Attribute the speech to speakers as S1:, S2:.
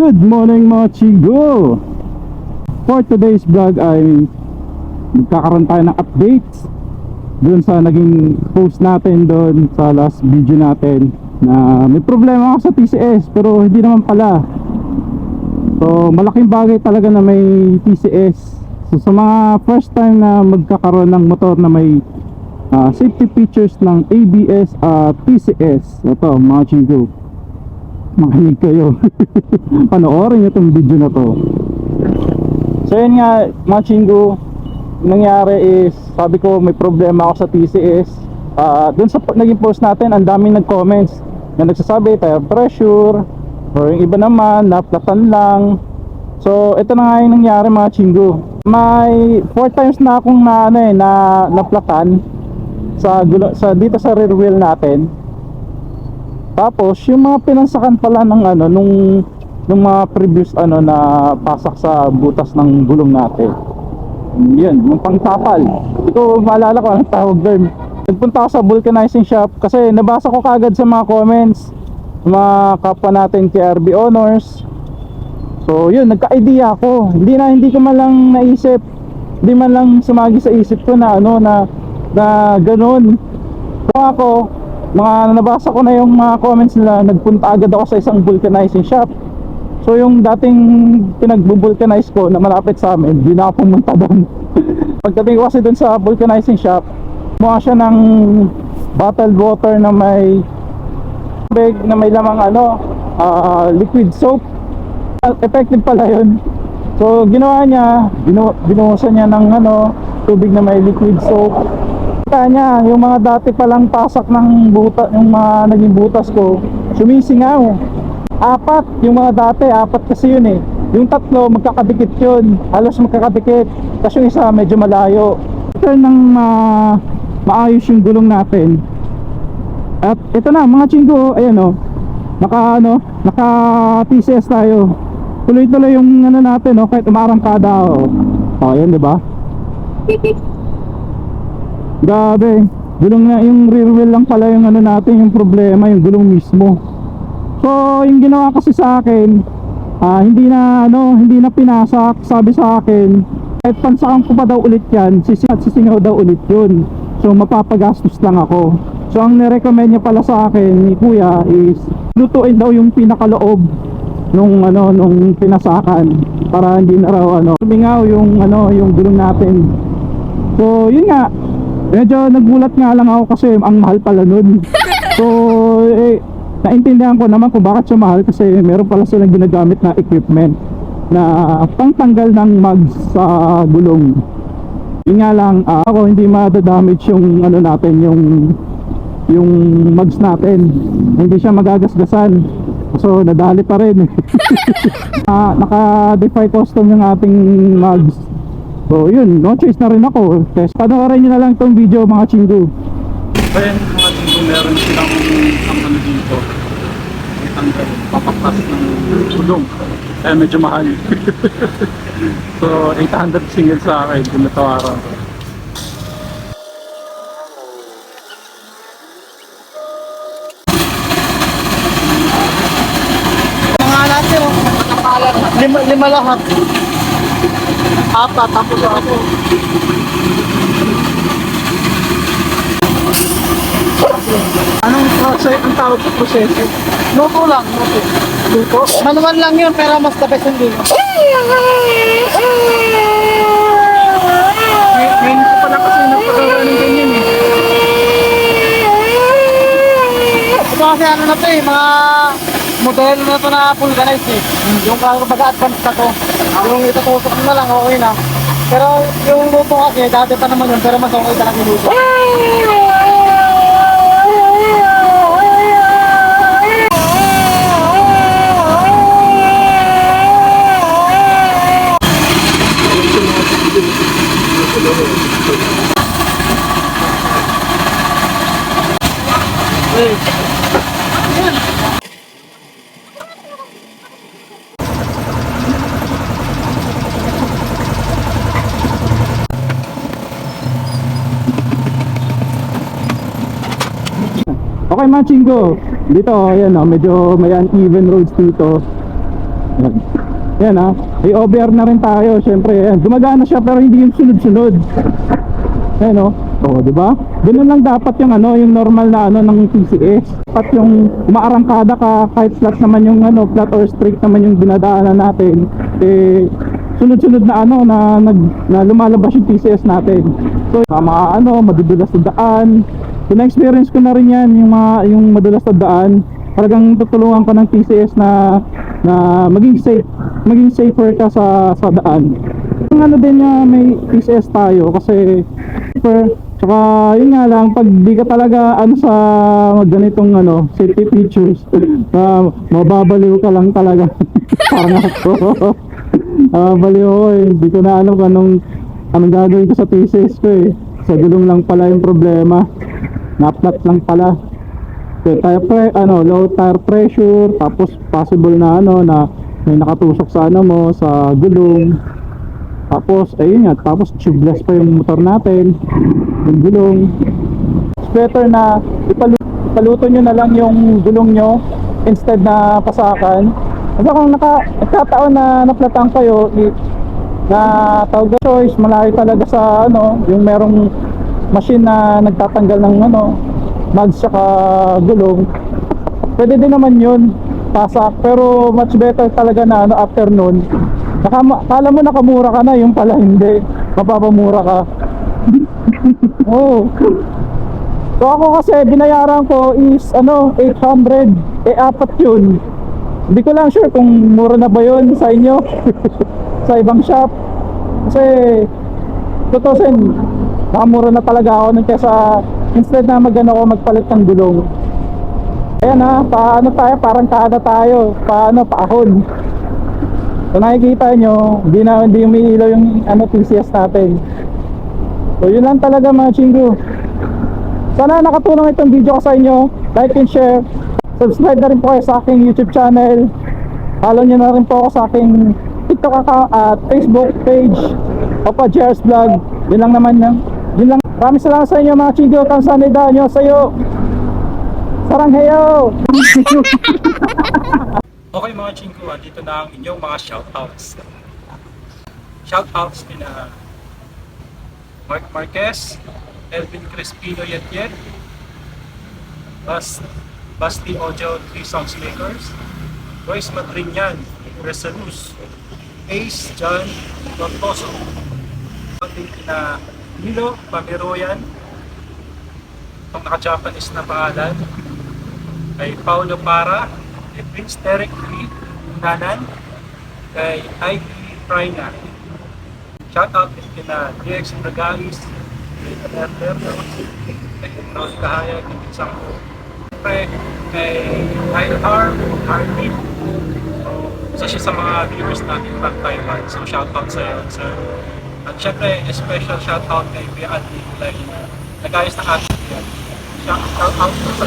S1: Good morning mga chigo! For today's vlog ay magkakaroon tayo ng updates dun sa naging post natin doon sa last video natin na may problema ako sa TCS pero hindi naman pala. So malaking bagay talaga na may TCS so sa mga first time na magkakaroon ng motor na may ah, safety features ng ABS at TCS ito mga chigo makinig kayo. Panoorin itong video na to. So yun nga mga chinggo nangyari is sabi ko may problema ako sa TCS Ah, dun sa naging post natin ang daming nag-comments na nagsasabi tire pressure or yung iba naman naplatan lang. So ito na nga yung nangyari mga chinggo may 4 times na akong na ano eh na naplatan sa sa dito sa rear wheel natin tapos yung mga pinansakan pala ng ano nung nung mga previous ano na pasak sa butas ng gulong natin. Yun, yung pangtapal. Hindi ko maalala ko anong tawag doon. Nagpunta ako sa vulcanizing shop kasi nabasa ko kagad sa mga comments mga kapwa natin KRB Honors. So yun, nagka-idea ako. Hindi na hindi ko man lang naisip, hindi man lang sumagi sa isip ko na ano na na ganun. Kung ako, mga nabasa ko na yung mga comments nila, nagpunta agad ako sa isang vulcanizing shop. So yung dating pinagbu-vulcanize ko na malapit sa amin, hindi na ako pumunta doon. Pagdating ko kasi doon sa vulcanizing shop, mukha siya ng bottled water na may bag na may lamang ano, ah, liquid soap. Ah, Effective pala yun. So ginawa niya, binu binuhusan niya ng ano, tubig na may liquid soap. Kita niya, yung mga dati palang pasak ng buta, yung mga naging butas ko, sumisingaw. Apat, yung mga dati, apat kasi yun eh. Yung tatlo, magkakadikit yun. Halos magkakadikit. Tapos yung isa, medyo malayo. After ng ah, maayos yung gulong natin, at ito na, mga chinggo, ayan o. Naka ano, naka TCS tayo. Tuloy-tuloy yung ano natin, no, kahit umarangkada o. Oh, ayan, di ba? Grabe. Gulong na yung rear wheel lang pala yung ano natin, yung problema, yung gulong mismo. So, yung ginawa kasi sa akin, ah, hindi na ano, hindi na pinasak, sabi sa akin, kahit pansakan ko pa daw ulit yan, sisingaw, sisingaw daw ulit yun. So, mapapagastos lang ako. So, ang nirecommend niya pala sa akin ni Kuya is lutuin daw yung pinakaloob nung ano nung pinasakan para hindi na raw ano tumingaw yung ano yung gulong natin So, yun nga. Medyo nagulat nga lang ako kasi ang mahal pala nun. So, eh, naintindihan ko naman kung bakit siya mahal kasi meron pala silang ginagamit na equipment na pangtanggal ng mags sa gulong. Yun nga lang, ah, ako hindi ma-damage yung ano natin, yung yung mags natin. Hindi siya magagasgasan. So, nadali pa rin. Ah, naka-defy custom yung ating mags. So yun, no choice na rin ako. Test panoorin nyo na lang itong video mga chinggo. Then mga chinggo meron silang ang ano dito. Ang papaklas ng tulong. Kaya medyo mahal. so 800 single sa akin kung natawaran ko.
S2: Oh. Lima, lima lahat. Apat, tapos ako.
S1: Anong process, ang tawag sa proseso?
S2: Luto lang, luto.
S1: Luto?
S2: Manual lang yun, pero mas the best hindi.
S1: Ngayon ko pala kasi napagawa ng ganyan eh.
S2: Ito kasi ano na to eh, mga modelo na to na vulcanized eh. Yung baga advanced na to. Yung itutusok mo na lang, okay na. Pero yung luto kasi, dati pa naman yun, pero mas okay talaga yung luto.
S1: Okay mga chinggo, dito ayan oh, medyo may uneven roads dito. Yan. Yan ha. May OBR na rin tayo. Siyempre, yan. Gumagana siya pero hindi yung sunod-sunod. Ayan o. Oo, di ba? Ganun lang dapat yung ano, yung normal na ano ng PCS. Dapat yung umaarangkada ka kahit flat naman yung ano, flat or straight naman yung dinadaanan natin. Eh, sunod-sunod na ano na nag na lumalabas yung PCS natin. So, sa mga ano, madudulas na daan. So, na-experience ko na rin yan, yung mga yung madulas na daan. Talagang tutulungan ko ng PCS na na maging safe, maging safer ka sa sa daan. Yung ano din niya may PCS tayo kasi per Tsaka yun nga lang, pag di ka talaga ano sa ganitong ano, safety features, na mababaliw ka lang talaga. Parang ako. Mababaliw ako eh. Hindi ko na alam anong, anong gagawin ko sa thesis ko eh. Sa gulong lang pala yung problema. Naplat lang pala. So, tire pre, ano, low tire pressure, tapos possible na ano, na may nakatusok sa ano mo, sa gulong. Tapos, ayun nga, tapos tubeless pa yung motor natin, yung gulong. It's better na ipalu- ipaluto nyo na lang yung gulong nyo instead na pasakan. Kasi kung naka, nagkataon na naplatan kayo, na tawag choice, malaki talaga sa ano, yung merong machine na nagtatanggal ng ano, mags saka gulong. Pwede din naman yun, pasak. Pero much better talaga na ano, after Nakama, kala mo nakamura ka na, yung pala hindi. Mapapamura ka. Oo. So ako kasi binayaran ko is ano, 800. Eh apat yun. Hindi ko lang sure kung mura na ba yun sa inyo. sa ibang shop. Kasi tutusin, nakamura na talaga ako nun kesa instead na magano ako magpalit ng gulong. Ayan ha, paano tayo, parang kada tayo, paano, paahon. Kung nakikita nyo, hindi na hindi umiilaw yung ano, PCS natin. So yun lang talaga mga chingo. Sana nakatulong itong video ko sa inyo. Like and share. Subscribe na rin po kayo sa aking YouTube channel. Follow nyo na rin po ako sa aking TikTok account at Facebook page. Opa Jers Vlog. Yun lang naman yan. Yun lang. Maraming salamat sa inyo mga chingo. Kamsanida nyo sa'yo. Saranghayo!
S3: Okay mga chingko, dito na ang inyong mga shoutouts. Shoutouts kina Mark Marquez, Elvin Crespino Yet Bas Basti Audio 3 Songs Makers, Royce Madrinian, Resalus, Ace John Tortoso, Pati kina Milo Pamiroyan, itong naka-Japanese na pangalan, kay Paulo Para, kay Prince Derek Lee Nanan, kay Ivy Prina. Shout out kina DX Bragalis, kay Alerterno, kay Ronald Kahayag, kay Isang Siyempre, kay Kyle Harm, Harvey. Isa siya sa mga viewers natin from Taiwan. So shout out sa iyo, sir. At syempre, special shout out kay Kuya Andy Kulay. Nagayos ng ating Shout out sa